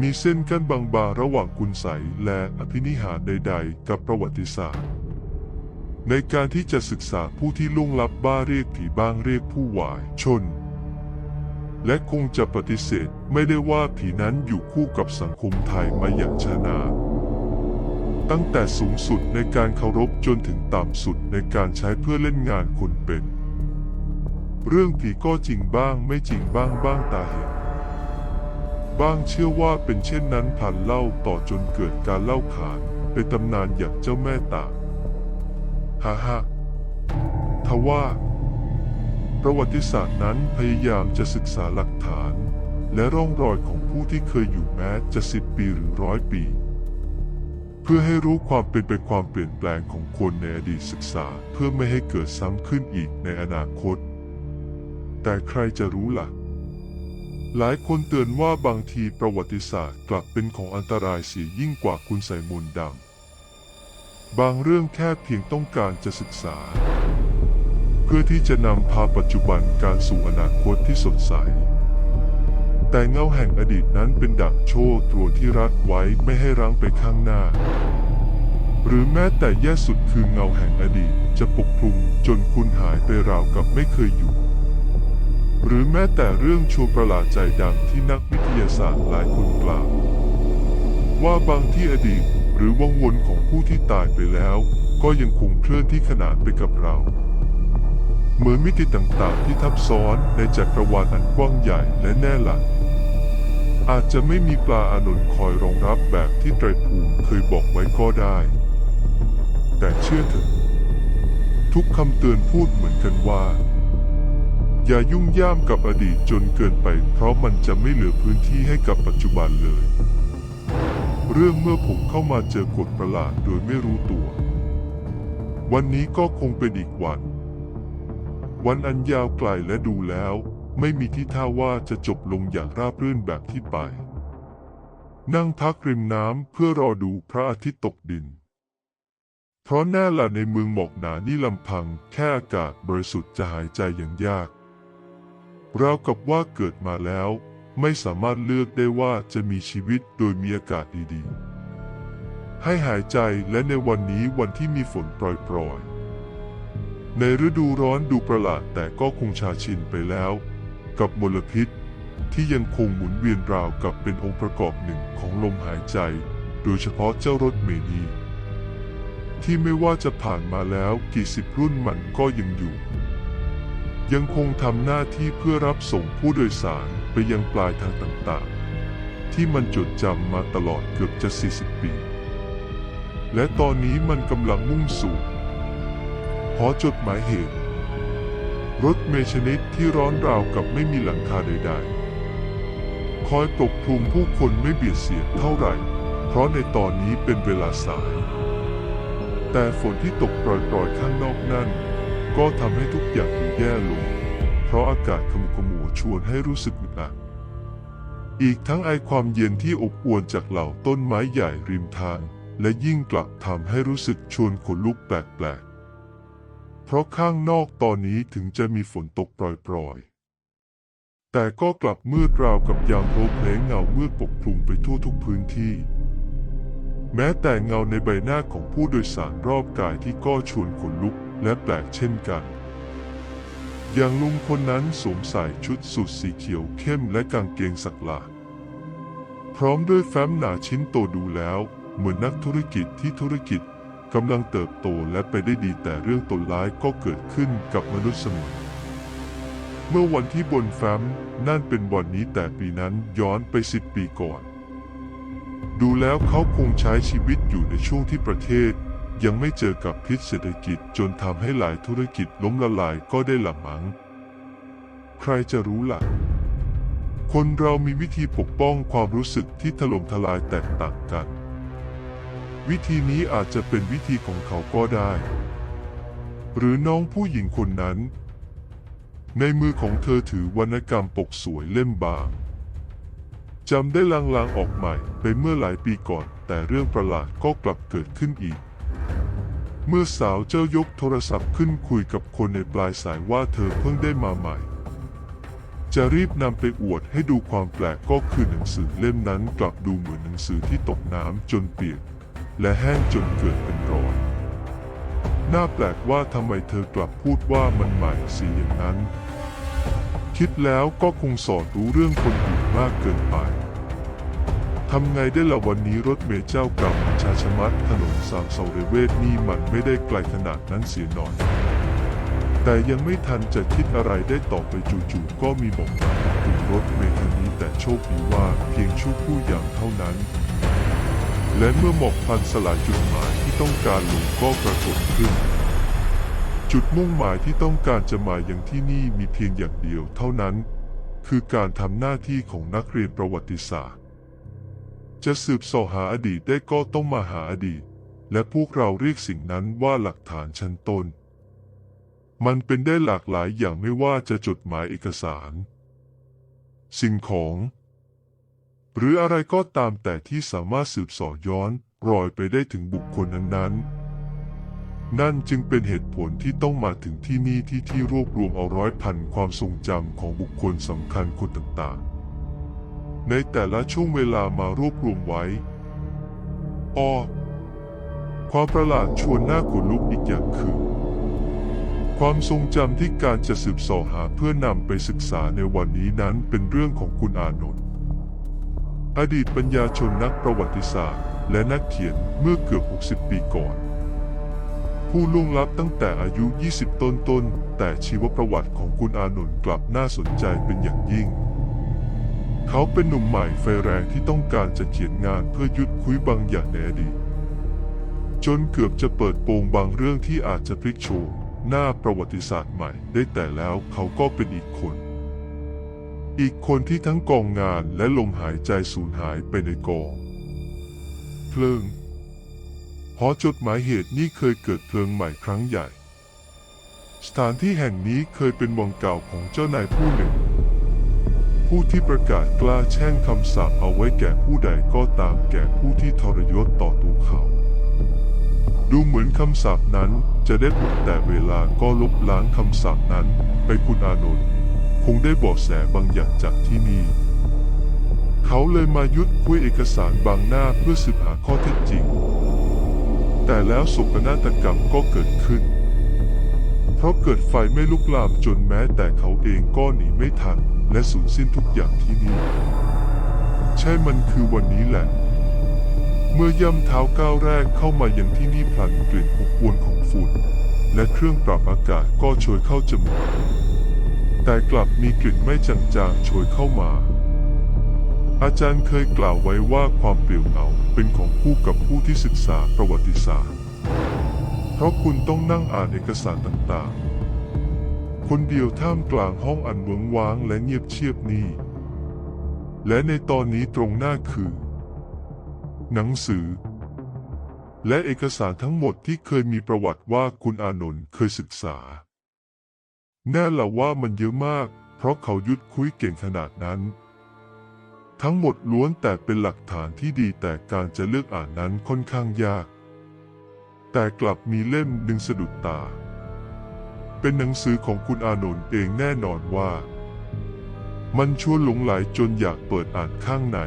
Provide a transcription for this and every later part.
มีเส้นกั้นบางๆระหว่างกุนไสและอภินิหารใด ๆ กับประวัติศาสตร์ ในการที่จะศึกษาผู้ที่ล่วงลับบ้าเรียกผีบ้างเรียกผู้วายชน และคงจะปฏิเสธไม่ได้ว่าผีนั้นอยู่คู่กับสังคมไทยมาอย่างชานาตั้งแต่สูงสุดในการเคารพจนถึงต่ำสุดในการใช้เพื่อเล่นงานคนเป็น เรื่องผีก็จริงบ้างไม่จริงบ้างบ้างตาเห็น บ้างเชื่อว่าเป็นเช่นนั้นพันเล่าต่อจนเกิดการเล่าขานเป็นตำนานอย่างเจ้าแม่ตากฮ่าฮ่าทว่า ประวัติศาสตร์นั้นพยายามจะศึกษาหลักฐาน และร่องรอยของผู้ที่เคยอยู่แม้จะสิบปีหรือร้อยปี เพื่อให้รู้ความเป็นไปความเปลี่ยนแปลงของคนในอดีตศึกษาเพื่อไม่ให้เกิดซ้ำขึ้นอีกในอนาคต แต่ใครจะรู้ล่ะ หลายคนเตือนว่าบางทีประวัติศาสตร์กลับเป็นของอันตรายเสียยิ่งกว่าคุณใส่มนต์ดำบางเรื่องแค่เพียงต้องการจะศึกษา เพื่อที่จะนำพาปัจจุบันการสู่อนาคตที่สดใส แต่เงาแห่งอดีตนั้นเป็นดักโช่ตรวที่รัดไว้ไม่ให้รั้งไปข้างหน้า หรือแม้แต่แย่สุดคือเงาแห่งอดีตจะปกคลุมจนคุณหายไปราวกับไม่เคยอยู่ หรือแม้แต่เรื่องชวนประหลาดใจดังที่นักวิทยาศาสตร์หลายคนกล่าว ว่าบางที่อดีตหรือวังวนของผู้ที่ตายไปแล้ว ก็ยังคงเคลื่อนที่ขนานไปกับเรา เหมือนมิติต่างๆที่ทับซ้อนในจักรวาลอันกว้างใหญ่และแน่หลักอาจจะไม่มีปลาอานนท์คอยรองรับแบบที่ไตรภูมิเคยบอกไว้ก็ได้ แต่เชื่อเถอะทุกคำเตือนพูดเหมือนกันว่า อย่ายุ่งย่ามกับอดีตจนเกินไป เพราะมันจะไม่เหลือพื้นที่ให้กับปัจจุบันเลย เรื่องเมื่อผมเข้ามาเจอกฎประหลาดโดยไม่รู้ตัว วันนี้ก็คงเป็นอีกวัน วันอันยาวไกลและดูแล้ว ไม่มีที่ท่าว่าจะจบลงอย่างราบรื่นแบบที่ไป นั่งพักริมน้ำเพื่อรอดูพระอาทิตย์ตกดินเพราะแน่ละในเมืองหมอกหนานี่ลำพัง แค่อากาศบริสุทธิ์จะหายใจอย่างยาก ราวกับว่าเกิดมาแล้ว ไม่สามารถเลือกได้ว่าจะมีชีวิตโดยมีอากาศดีๆ ให้หายใจและในวันนี้วันที่มีฝนโปรยๆ ในฤดูร้อนดูประหลาดแต่ก็คงชาชินไปแล้ว กับมลพิษที่ยังคงหมุนเวียนราวกับเป็นองค์ประกอบหนึ่งของลมหายใจ โดยเฉพาะเจ้ารถเมนีที่ไม่ว่าจะผ่านมาแล้วกี่สิบรุ่นมันก็ยังอยู่ ยังคงทำหน้าที่เพื่อรับส่งผู้โดยสารไปยังปลายทางต่างๆ ที่มันจดจำมาตลอดเกือบจะ 40 ปี และตอนนี้มันกำลังมุ่งสู่หอจดหมายเหตุ รถเมชนิดที่ร้อนราวกับไม่มีหลังคาใดๆ คอยปกคลุมผู้คนไม่เบียดเสียดเท่าไหร่ เพราะในตอนนี้เป็นเวลาสาย แต่ฝนที่ตกปล่อยๆข้างนอกนั่น ก็ทำให้ทุกอย่างดูแย่ลง เพราะอากาศขมุกขมัวชวนให้รู้สึกอึดอัดอีกทั้งไอความเย็นที่อบอวลจากเหล่าต้นไม้ใหญ่ริมทาง และยิ่งกลับทำให้รู้สึกชวนขนลุกแปลกๆ เพราะข้างนอกตอนนี้ถึงจะมีฝนตกปล่อยๆแต่ก็กลับมืดราวกับยามโรเพลงเงามืดปกคลุมไปทั่วทุกพื้นที่ แม้แต่เงาในใบหน้าของผู้โดยสารรอบกายที่ก็ชวนขนลุก และแปลกเช่นกัน อย่างลุงคนนั้นสวมใส่ชุดสูทสีเขียวเข้มและกางเกงสักหลาดพร้อมด้วยแฟ้มหนาชิ้นโตดูแล้ว เหมือนนักธุรกิจที่ธุรกิจกำลังเติบโตและไปได้ดีแต่เรื่องตนร้ายก็เกิดขึ้นกับมนุษย์เสมอเมื่อวันที่บนแฟ้มนั่นเป็นวันนี้แต่ปีนั้นย้อนไปสิบปีก่อน ดูแล้วเขาคงใช้ชีวิตอยู่ในช่วงที่ประเทศ ยังไม่เจอกับพิษเศรษฐกิจจนทำให้หลายธุรกิจล้มละลายก็ได้ละมัง้ง ใครจะรู้ล่ะ คนเรามีวิธีปกป้องความรู้สึกที่ถล่มทลายแตกต่างกัน วิธีนี้อาจจะเป็นวิธีของเขาก็ได้ หรือน้องผู้หญิงคนนั้น ในมือของเธอถือวรรณกรรมปกสวยเล่มบางจำได้ลางๆออกใหม่ไปเมื่อหลายปีก่อน แต่เรื่องประหลาดก็กลับเกิดขึ้นอีก เมื่อสาวเจ้ายกโทรศัพท์ขึ้นคุยกับคนในปลายสายว่าเธอเพิ่งได้มาใหม่ จะรีบนำไปอวดให้ดูความแปลกก็คือหนังสือเล่มนั้นกลับดูเหมือนหนังสือที่ตกน้ำจนเปียก และแห้งจนเกิดเป็นรอยน่าแปลกว่าทำไมเธอกลับพูดว่ามันใหม่สีอย่างนั้น คิดแล้วก็คงสอดรู้เรื่องคนอื่นมากเกินไป ทำไงได้ละวันนี้รถเมล์เจ้าเก่าชาชมัดถนนสามเสาเรเวทนี่มันไม่ได้ไกลขนาดนั้นเสียหน่อย แต่ยังไม่ทันจะคิดอะไรได้ต่อไปจู่ๆก็มีหมอกมาถึงรถเมล์คันนี้แต่โชคดีว่าเพียงชั่วครู่อย่างเท่านั้น และเมื่อหมอกพันสลายจุดหมายที่ต้องการลงก็ปรากฏขึ้น จุดมุ่งหมายที่ต้องการจะมาอย่างที่นี่มีเพียงอย่างเดียวเท่านั้น คือการทำหน้าที่ของนักเรียนประวัติศาสตร์ จะสืบสอหาอดีตได้ก็ต้องมาหาอดีต และพวกเราเรียกสิ่งนั้นว่าหลักฐานชั้นต้น มันเป็นได้หลากหลายอย่างไม่ว่าจะจดหมายเอกสาร สิ่งของ หรืออะไรก็ตามแต่ที่สามารถสืบสอย้อนรอยไปได้ถึงบุคคลนั้นๆนั่นจึงเป็นเหตุผลที่ต้องมาถึงที่นี่ที่ที่รวบรวมเอาร้อยพันความทรงจำของบุคคลสำคัญคนต่างๆ ในแต่ละช่วงเวลามารวบรวมไว้ ออความประหลาดชวนหน้าขนลุกอีกอย่างคือ ความทรงจำที่การจะสืบสอหาเพื่อนำไปศึกษาในวันนี้นั้นเป็นเรื่องของคุณอานนท์อดีตปัญญาชนนักประวัติศาสตร์ และนักเขียนเมื่อเกือบ 60 ปีก่อน ผู้ล่วงลับตั้งแต่อายุ 20 ต้นต้นๆแต่ชีวประวัติของคุณอานนท์กลับน่าสนใจเป็นอย่างยิ่ง เขาเป็นหนุ่มใหม่ไฟแรงที่ต้องการจะเขียนงานเพื่อยุดคุยบางอย่างในอดีตจนเกือบจะเปิดโปงบางเรื่องที่อาจจะพลิกโฉมหน้าประวัติศาสตร์ใหม่ได้แต่แล้วเขาก็เป็นอีกคน อีกคนที่ทั้งกองงานและลมหายใจสูญหายไปในกอง เพลิงหอจดหมายเหตุนี้เคยเกิดเพลิงใหม่ครั้งใหญ่ สถานที่แห่งนี้เคยเป็นวังเก่าของเจ้านายผู้หนึ่ง ผู้ที่ประกาศกล้าแช่งคำสาปเอาไว้แก่ผู้ใดก็ตามแก่ผู้ที่ทรยศต่อตัวเขา ดูเหมือนคำสาปนั้นจะได้ผลแต่เวลาก็ลบล้างคำสาปนั้นไปคุณอานนท์คงได้บาะแสบางอย่างจากที่นี่เขาเลยมายุดคุยเอกสารบางหน้าเพื่อสืบหาข้อเท็จจริง แต่แล้วโศกนาฏกรรมก็เกิดขึ้น เพราะเกิดไฟไม่ลุกลามจนแม้แต่เขาเองก็หนีไม่ทัน และสูญสิ้นทุกอย่างที่นี่ ใช่มันคือวันนี้แหละ เมื่อย่ำเท้าก้าวแรกเข้ามายังที่นี่พลันกลิ่นอบอวนของฝุ่น และเครื่องปรับอากาศก็โชยเข้าจมูก แต่กลับมีกลิ่นไม่จางๆโชยเข้ามา อาจารย์เคยกล่าวไว้ว่าความเปลี่ยวเหงาเป็นของคู่กับผู้ที่ศึกษาประวัติศาสตร์ เพราะคุณต้องนั่งอ่านเอกสารต่างๆ คนเดียวท่ามกลางห้องอันเวิงว้างและเงียบเชียบนี้ และในตอนนี้ตรงหน้าคือ หนังสือ และเอกสารทั้งหมดที่เคยมีประวัติว่าคุณอานนท์เคยศึกษา แน่ละว่ามันเยอะมาก เพราะเขายุดคุยเก่งขนาดนั้น ทั้งหมดล้วนแต่เป็นหลักฐานที่ดีแต่การจะเลือกอ่านนั้นค่อนข้างยาก แต่กลับมีเล่มหนึ่งสะดุดตา เป็นหนังสือของคุณอานนท์เองแน่นอนว่า มันชวนหลงไหลจนอยากเปิดอ่านข้างใน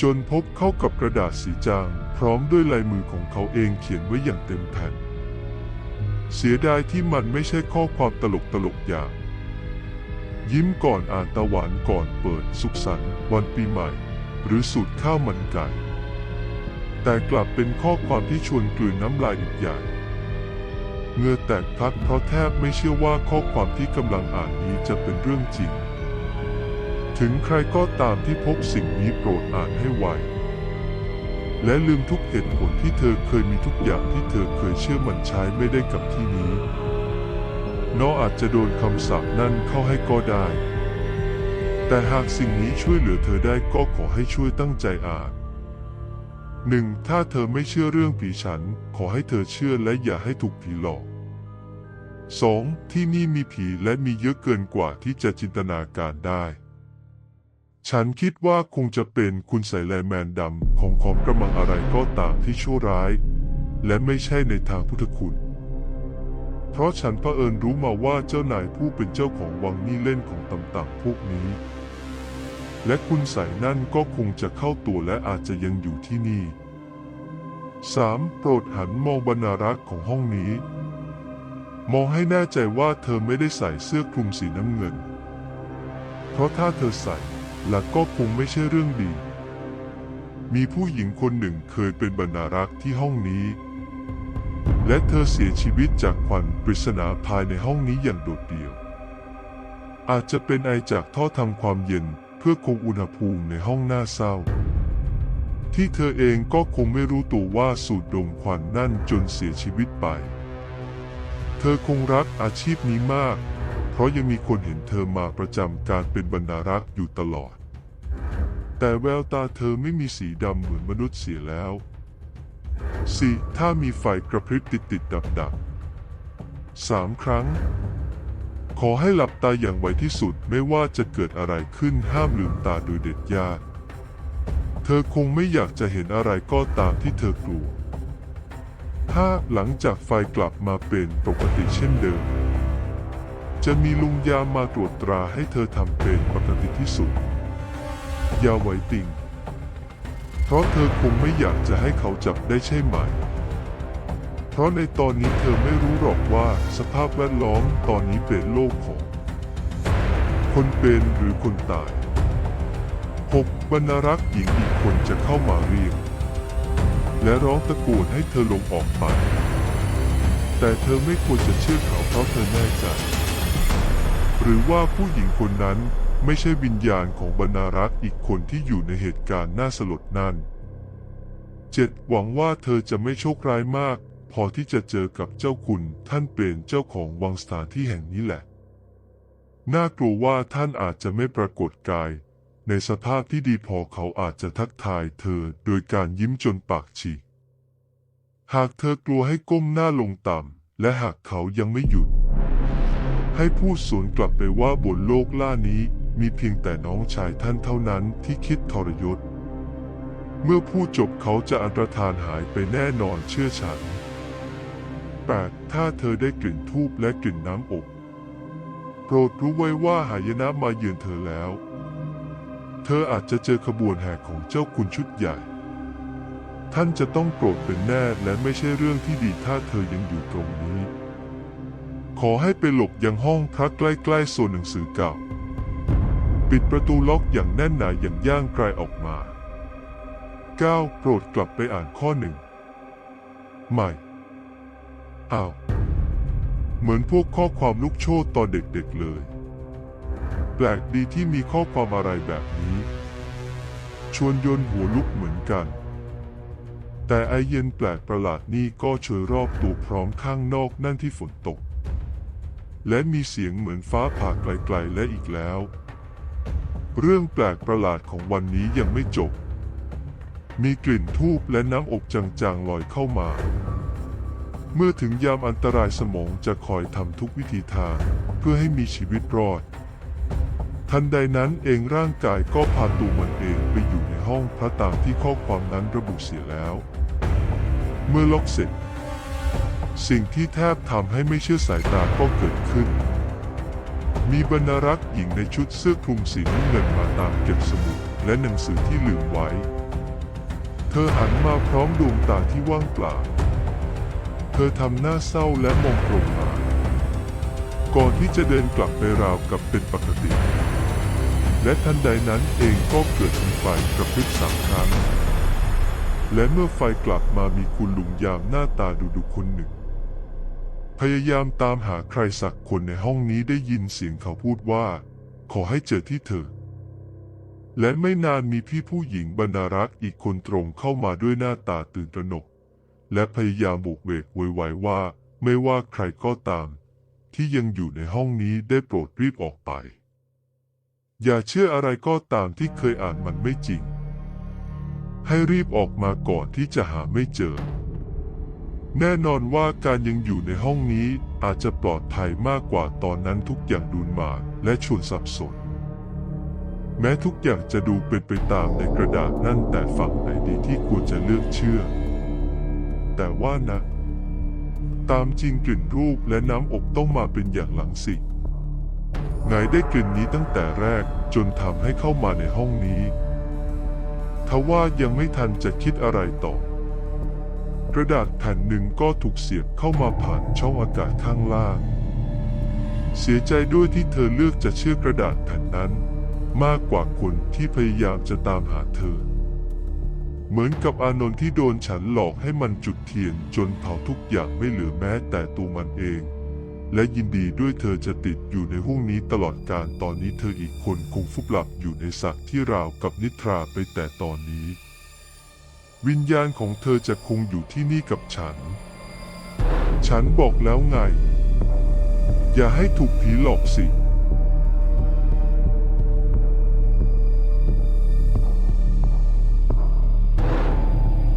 จนพบเข้ากับกระดาษสีจาง พร้อมด้วยลายมือของเขาเองเขียนไว้อย่างเต็มแผ่น เสียดายที่มันไม่ใช่ข้อความตลกตลกๆอย่าง ยิ้มก่อนอ่านตะหวานก่อนเปิดสุขสันต์วันปีใหม่ หรือสูตรข้าวมันไก่แต่กลับเป็นข้อความที่ชวนกลืนน้ำลายอีกอย่าง เงื่อแตกพักเพราะแทบไม่เชื่อว่าข้อความที่กำลังอ่านนี้จะเป็นเรื่องจริง ถึงใครก็ตามที่พบสิ่งนี้โปรดอ่านให้ไว และลืมทุกเหตุผลที่เธอเคยมีทุกอย่างที่เธอเคยเชื่อมันใช้ไม่ได้กับที่นี้น้ออาจจะโดนคำสาปนั่นเข้าให้ก็ได้ แต่หากสิ่งนี้ช่วยเหลือเธอได้ก็ขอให้ช่วยตั้งใจอ่านหนึ่งถ้าเธอไม่เชื่อเรื่องผีฉัน ขอให้เธอเชื่อและอย่าให้ถูกผีหลอก 2. ที่นี่มีผีและมีเยอะเกินกว่าที่จะจินตนาการได้ ฉันคิดว่าคงจะเป็นคุณใส่แลแมนดำของของกระมังอะไรก็ตามที่ชั่วร้าย และไม่ใช่ในทางพุทธคุณ เพราะฉันเผอิญรู้มาว่าเจ้านายผู้เป็นเจ้าของวังนี่เล่นของต่ำๆพวกนี้ และคุณใส่นั่นก็คงจะเข้าตัวและอาจจะยังอยู่ที่นี่ 3. โปรดหันมองบรรณารักษ์ของห้องนี้ มองให้แน่ใจว่าเธอไม่ได้ใส่เสื้อคลุมสีน้ำเงิน เพราะถ้าเธอใส่และก็คงไม่ใช่เรื่องดี มีผู้หญิงคนหนึ่งเคยเป็นบรรณารักษ์ที่ห้องนี้ และเธอเสียชีวิตจากควันปริศนาภายในห้องนี้อย่างโดดเดี่ยว อาจจะเป็นไอจากท่อทำความเย็นเพื่อคงอุณหภูมิในห้องหน้าเศร้า ที่เธอเองก็คงไม่รู้ตัวว่าสูดดมควันนั่นจนเสียชีวิตไป ธอคงรักอาชีพนี้มาก เพราะยังมีคนเห็นเธอมาประจำการเป็นบรรณารักษ์อยู่ตลอด แต่แววตาเธอไม่มีสีดำเหมือนมนุษย์เสียแล้ว สี่ถ้ามีไฟกระพริบติดติดดับดับสามครั้ง ขอให้หลับตาอย่างไวที่สุดไม่ว่าจะเกิดอะไรขึ้นห้ามลืมตาโดยเด็ดขาดเธอคงไม่อยากจะเห็นอะไรก็ตามที่เธอกลัว ถ้าหลังจากไฟกลับมาเป็นปกติเช่นเดิม จะมีลุงยามมาตรวจตราให้เธอทำเป็นปกติที่สุด อย่าไหวติง เพราะเธอคงไม่อยากจะให้เขาจับได้ใช่ไหม เพราะในตอนนี้เธอไม่รู้หรอกว่าสภาพแวดล้อมตอนนี้เป็นโลกของ คนเป็นหรือคนตาย 6. บรรรักษ์หญิงอีกคนจะเข้ามาเรียก และร้องตะโกนให้เธอลงออกไป แต่เธอไม่ควรจะเชื่อเขาเพราะเธอแน่ใจ หรือว่าผู้หญิงคนนั้นไม่ใช่วิญญาณของบรรณารักษ์อีกคนที่อยู่ในเหตุการณ์น่าสลดนั้น 7. หวังว่าเธอจะไม่โชคร้ายมาก พอที่จะเจอกับเจ้าคุณท่านเป็นเจ้าของวังสถานที่แห่งนี้แหละ น่ากลัวว่าท่านอาจจะไม่ปรากฏกาย ในสภาพที่ดีพอเขาอาจจะทักทายเธอโดยการยิ้มจนปากฉีก หากเธอกลัวให้ก้มหน้าลงต่ำ และหากเขายังไม่หยุด ให้พูดสวนกลับไปว่าบนโลกล่านี้มีเพียงแต่น้องชายท่านเท่านั้นที่คิดทรยศ เมื่อพูดจบเขาจะอันตรธานหายไปแน่นอนเชื่อฉัน 8. ถ้าเธอได้กลิ่นทูบและกลิ่นน้ำอบ โปรดรู้ไว้ว่าหายนะมาเยือนเธอแล้ว เธออาจจะเจอขบวนแห่ของเจ้าคุณชุดใหญ่ ท่านจะต้องโกรธเป็นแน่และไม่ใช่เรื่องที่ดีถ้าเธอยังอยู่ตรงนี้ ขอให้ไปหลบยังห้องพักใกล้ๆโซนหนังสือเก่า ปิดประตูล็อกอย่างแน่นหนาอย่างย่างไกลออกมา 9. โปรดกลับไปอ่านข้อหนึ่งใหม่อ้าวเหมือนพวกข้อความลูกโชดตอนเด็กๆเลย แปลกดีที่มีข้อความอะไรแบบนี้ ชวนยนหัวลุกเหมือนกัน แต่ไอเย็นแปลกประหลาดนี่ก็เชยรอบตัวพร้อมข้างนอกนั่นที่ฝนตก และมีเสียงเหมือนฟ้าผ่าไกลๆและอีกแล้ว เรื่องแปลกประหลาดของวันนี้ยังไม่จบ มีกลิ่นทูบและน้ำอบจางๆลอยเข้ามา เมื่อถึงยามอันตรายสมองจะคอยทำทุกวิธีทางเพื่อให้มีชีวิตรอด ทันใดนั้นเองร่างกายก็พาตัวมันเองไปอยู่ในห้องพระตามที่ข้อความนั้นระบุเสียแล้ว เมื่อล็อกเสร็จ สิ่งที่แทบทำให้ไม่เชื่อสายตาก็เกิดขึ้น มีบรรรักษ์หญิงในชุดเสื้อคลุมสีน้ำเงินมาตามเก็บสมุดและหนังสือที่ลืมไว้ เธอหันมาพร้อมดวงตาที่ว่างเปล่า เธอทำหน้าเศร้าและมองตรงมา ก่อนที่จะเดินกลับไปราวกับเป็นปกติ และทันใดนั้นเองก็เกิดมีไฟกระพริบสามครั้ง และเมื่อไฟกลับมามีคุณลุงยามหน้าตาดุดุคนหนึ่ง พยายามตามหาใครสักคนในห้องนี้ได้ยินเสียงเขาพูดว่า ขอให้เจอที่เธอ และไม่นานมีพี่ผู้หญิงบรรณารักษ์อีกคนตรงเข้ามาด้วยหน้าตาตื่นตระหนก และพยายามบุกเวกโวยวว่า ไม่ว่าใครก็ตาม ที่ยังอยู่ในห้องนี้ได้โปรดรีบออกไป อย่าเชื่ออะไรก็ตามที่เคยอ่านมันไม่จริง ให้รีบออกมาก่อนที่จะหาไม่เจอ แน่นอนว่าการยังอยู่ในห้องนี้อาจจะปลอดภัยมากกว่าตอนนั้นทุกอย่างดูหมากและชวนสับสน แม้ทุกอย่างจะดูเป็นไปตามในกระดาษนั่นแต่ฝั่งไหนดีที่ควรจะเลือกเชื่อ แต่ว่านะ ตามจริงกลิ่นรูปและน้ำอบต้องมาเป็นอย่างหลังสิไงได้กลิ่นนี้ตั้งแต่แรกจนทำให้เข้ามาในห้องนี้ ทว่ายังไม่ทันจะคิดอะไรต่อ กระดาษแผ่นหนึ่งก็ถูกเสียบเข้ามาผ่านช่องอากาศข้างล่าง เสียใจด้วยที่เธอเลือกจะเชื่อกระดาษแผ่นนั้น มากกว่าคนที่พยายามจะตามหาเธอ เหมือนกับอานนท์ที่โดนฉันหลอกให้มันจุดเทียนจนเผาทุกอย่างไม่เหลือแม้แต่ตัวมันเอง และยินดีด้วยเธอจะติดอยู่ในห้วงนี้ตลอดการตอนนี้เธออีกคนคงฟุบหลับอยู่ในสระที่ราวกับนิทราไปแต่ตอนนี้ วิญญาณของเธอจะคงอยู่ที่นี่กับฉัน ฉันบอกแล้วไง อย่าให้ถูกผีหลอกสิ